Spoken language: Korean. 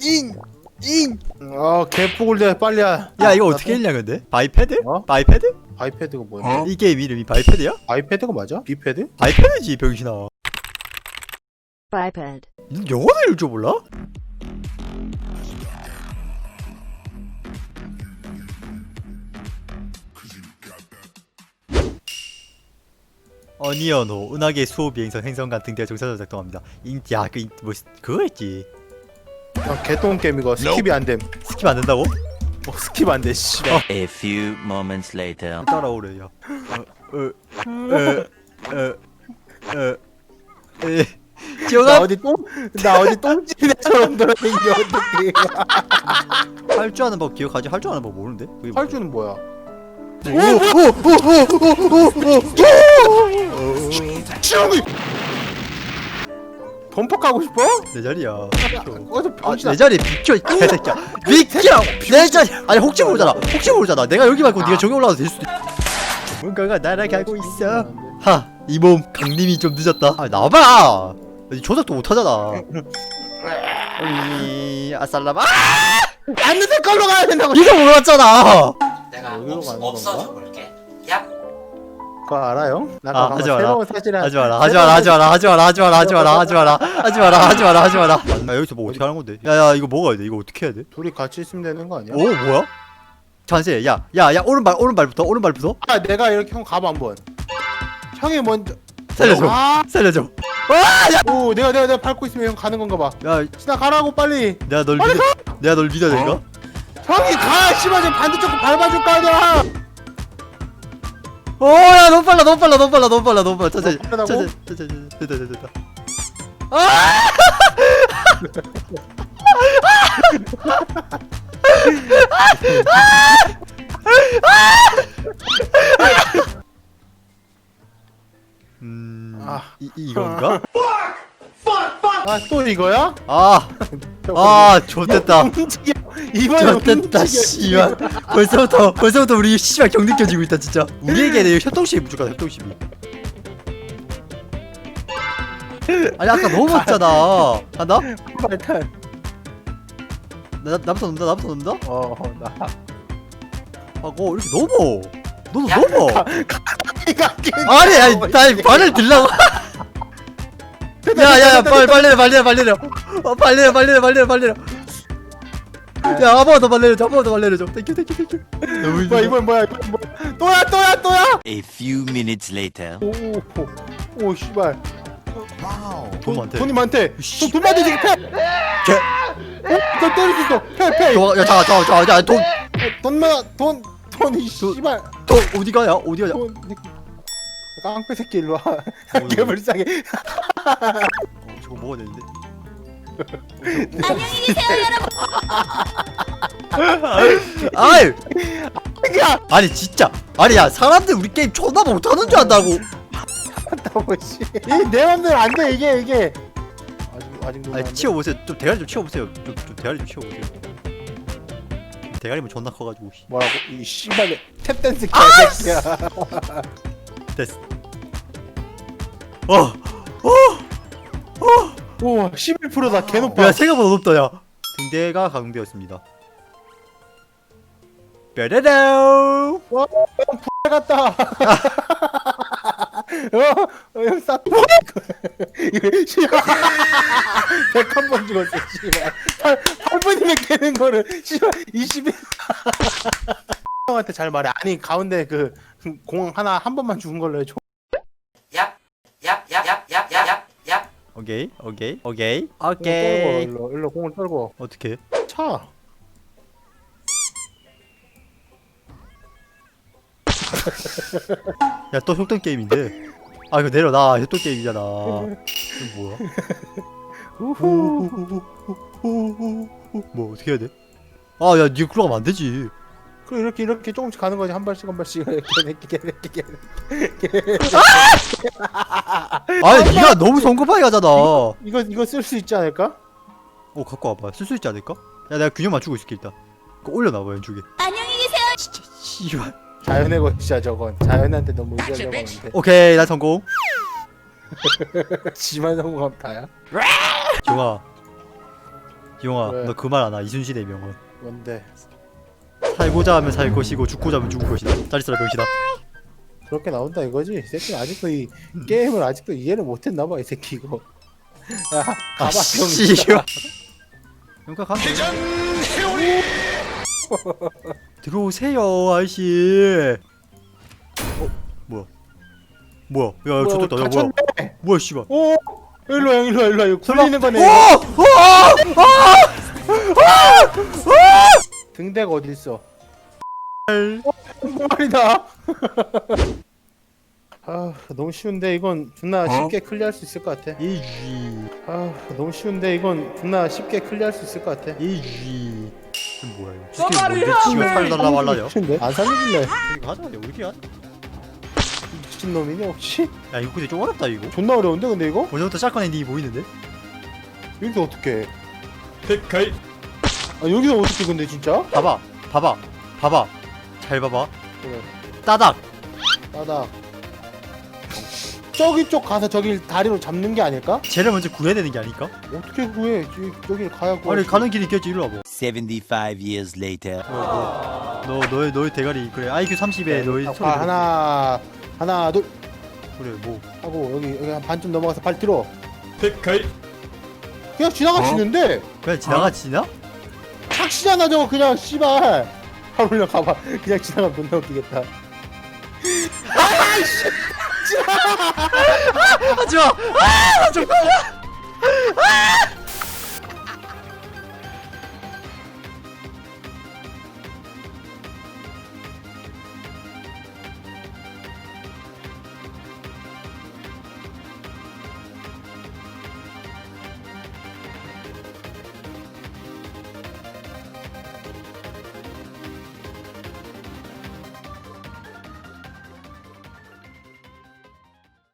잉잉잉잉잉 어 개폭을 내 빨리야 야 이거 어떻게 읽냐 근데? 바이패드? 어? 바이패드? 아이패드가 뭐야 이 게임 이름이 바이패드야? 아이패드가 맞아? 비패드? 바이패드지 병신아 너 영어도 읽을 줄 몰라? 어니언호 은하계 수호 비행선 행성 같은 데 정사로 작동합니다. 인야 그 뭐 그거 했지. 아 개똥 게임 이거 스킵이 안됨 스킵 안 된다고? 어, 스킵 안돼 씨발 어. A few moments later. 따라오래요. 어, 어어어어어 에. 나 어디 똥나 어디 똥집에처럼 돌아다니냐 어떻게 할줄 아는 법 기억하지? 할 줄 아는 법 모르는데? 그게 뭐야? 할줄은 뭐야 치우기 범퍼 가고 싶어? 내 자리야. 어서 아, 병신 아 내 자리 비켜 이 개새끼야. 비켜. 내 자리. 아니 혹시 모르잖아. 혹시 모르잖아. 내가 여기 말고 네가 저기 올라가도 될 수도. 있... 뭔가가 날아가고 있어. 하, 이 몸 강림이 좀 늦었다. 아, 나와봐. 아니, 조작도 못하잖아. 이 아살라마. 안는 색깔로 가야 된다고 이거 몰랐잖아. 내가 없, 없어져? 볼게. 야, 그거 알아요? 나 아, 하지 마라. 새로운 사진을 하지 마라. 하지 마라. 하지 마라. 하지 마라. 하지 마라. 하지 마라. 하지 마라. 하지 마라. 하지 마라. 하지 마라. 아, 여기서 뭐 어떻게 하는 건데? 야야 이거 먹어야 돼. 이거 어떻게 해야 돼? 둘이 같이 있으면 되는 거 아니야? 오 뭐야? 잔세. 야, 야, 야 오른발 오른발부터 오른발부터 아 내가 이렇게 형 가봐 한번 형이 먼저 살려줘. 아, 살려줘. 오 내가 내가 내가 밟고 있으면 형 가는 건가 봐 야, 신아 가라고 빨리 내가 널 믿어. 내가 널 믿어야 되니까? 형이 가 씨발 좀 반대쪽 밟아줄 거 아니야 오, 야, 너무 빨라, 너무 빨라, 너무 빨라, 너무 빨라, 너무 빨라. 천천히, 너무? 천천히, 천천히, 됐다, 됐다, 됐다. 음, 아. 이, 이건가? 아 또 이거야? 아, 아, 좋됐다. 움직여 이번에 좋됐다, 씨발. 벌써부터, 벌써부터 우리 씨발 경 느껴지고 있다, 진짜. 우리에게는 협동심이 부족하다, 협동심이. 아니, 아까 너무 많잖아. 한다? 발탄 나, 나 부터 넘다, 나부터 넘다? 어나 하고, 이렇게 넘어. 너도 야, 넘어. 아니, 아니, 나 발을 들라고. 야, 야, 야, 빨리, 빨리 빨리 빨리 내려. 어, 빨리 내려, 빨리 내려, 빨리 내려, 빨리 내려. 야, 한번더 빨리 내려줘, 한번더 빨리 내려줘. 땡큐, 땡큐, 땡큐. 뭐야. 이번 뭐야 이번 뭐야 또야 또야 또야 A few minutes later. 오오 씨발 돈 많대. 돈이 많대 씨. 돈, 돈 많대 지금 패 개. 어? 너 때릴 수 있어 패패 저, 야, 자, 자, 자, 자, 돈, 돈 많아 돈 돈이 씨발 돈, 어디 가야? 어디 가야? 돈 깡패 새끼 일로 와 어, 개불쌍해 어, 저거 먹어야 되는데. 안녕히 계세요, 여러분. 아이, 야 아니 진짜, 아니 야 사람들 우리 게임 존나 못하는 줄 안다고. 한다고 씨 이내 맘대로 안 돼 이게 이게 아직 아직 너무 아니 안 돼. 치워보세요. 좀 대가리 좀 치워보세요. 좀, 좀 대가리 좀 치워보세요. 대가리면 존나 커가지고. 씨. 뭐라고 이 씨발 탭 댄스 아, 개새끼야 됐어. 어, 우와 11%다 개 높아 야 생각보다 높다 야. 등대가 가공되었습니다. 뾰레레오. 같다 어? 어, 형 쌌다 이거 씨발 101번 죽었어 씨발 8, 8분이면 깨는 거를 씨발 20일 형한테 잘 말해 아니 가운데 그 공 하나 한 번만 죽은 걸로 해줘 야, 야, 야, 야, 야, 야, 야, 야. 오케이, 오케이, 오케이, 떨고 오케이. 일로 일로 공을 떨고 어떻게? 차 야 또 협동 게임인데. 아 이거 내려 나 협동 게임이잖아. 이거 뭐야? 우후 뭐 어떻게 해야 돼? 아야 니가 그러면 안 되지. 그 이렇게 이렇게 조금씩 가는 거지 한 발씩 한 발씩 개새끼 개새끼 개새끼 아니 니가 너무 성급하게 가잖아. 어 이거 이거 쓸 수 있지 않을까? 갖고 와봐. 쓸 수 있지 않을까? 야 내가 균형 맞추고 있을게 일단. 그거 올려놔봐 왼쪽에. 안녕히 계세요. 진짜 씨발. 자연의 것이야 저건 자연한테 너무 의지하려고 하는데 오케이 나 성공. 지만 성공하면 다야? 경아 용아 왜? 너 그 말 안하 이순신의 명언 뭔데 살고자 하면 살 것이고 죽고자 하면 죽을 것이다. 짜릿하라 병신아. 그렇게 나온다 이거지? 이 새끼는 아직도 이 게임을 아직도 이해를 못했나 봐 이 새끼 이거. 야 가봐 아씨 용가 가. 들어오세요 아저씨. 어 뭐야? 뭐야? 야 뭐야, 야 뭐야? 갇혔네. 뭐야 씨발. 오 일로 와 일로 와 일로 와. 이거 굴리는 거네. 오! 이거. 오! 등대가 어디 있어? 알. 말이다 아 너무 쉬운데 이건 존나 어? 쉽게 클리어할 수 있을 것 같아. 이지. 아 너무 쉬운데 이건 존나 쉽게 클리어할 수 있을 것 같아. 이지. 뭐야 이거? 주스케 뭔데? 지금 살달라 말라요 쉬운데? 안 살려줄래? 이거 하자 야 우리끼리 하자 미친 놈이니 혹시? 야 이거 근데 좀 어렵다 이거. 존나 어려운데 근데 이거? 벌써부터 샷건 엔딩이 보이는데? 여기서 어떻게 아 여기서 어떻게 근데 진짜? 봐봐 봐봐 봐봐. 잘 봐봐. 그래. 따닥. 따다 저기 쪽 가서 저길 다리로 잡는 게 아닐까? 쟤를 먼저 구해야 되는 게 아닐까? 어떻게 구해? 저기, 저길 가야 구할 아니 수- 가는 길이 있겠지. 일로 와봐. 75 years later. 너 너의 너의 대가리 그래. IQ 30에 너의 자, 소리 발 하나 하나 둘. 그래 뭐. 하고 여기 여기 한 반쯤 넘어가서 발 들어 그냥 지나가시는데. 그냥 지나가 지나? 착시잖아 저거 그냥 씨발. 발 올려 가봐. 그냥 지나가면 존나 웃기겠다. 하지마! 아! 나 정말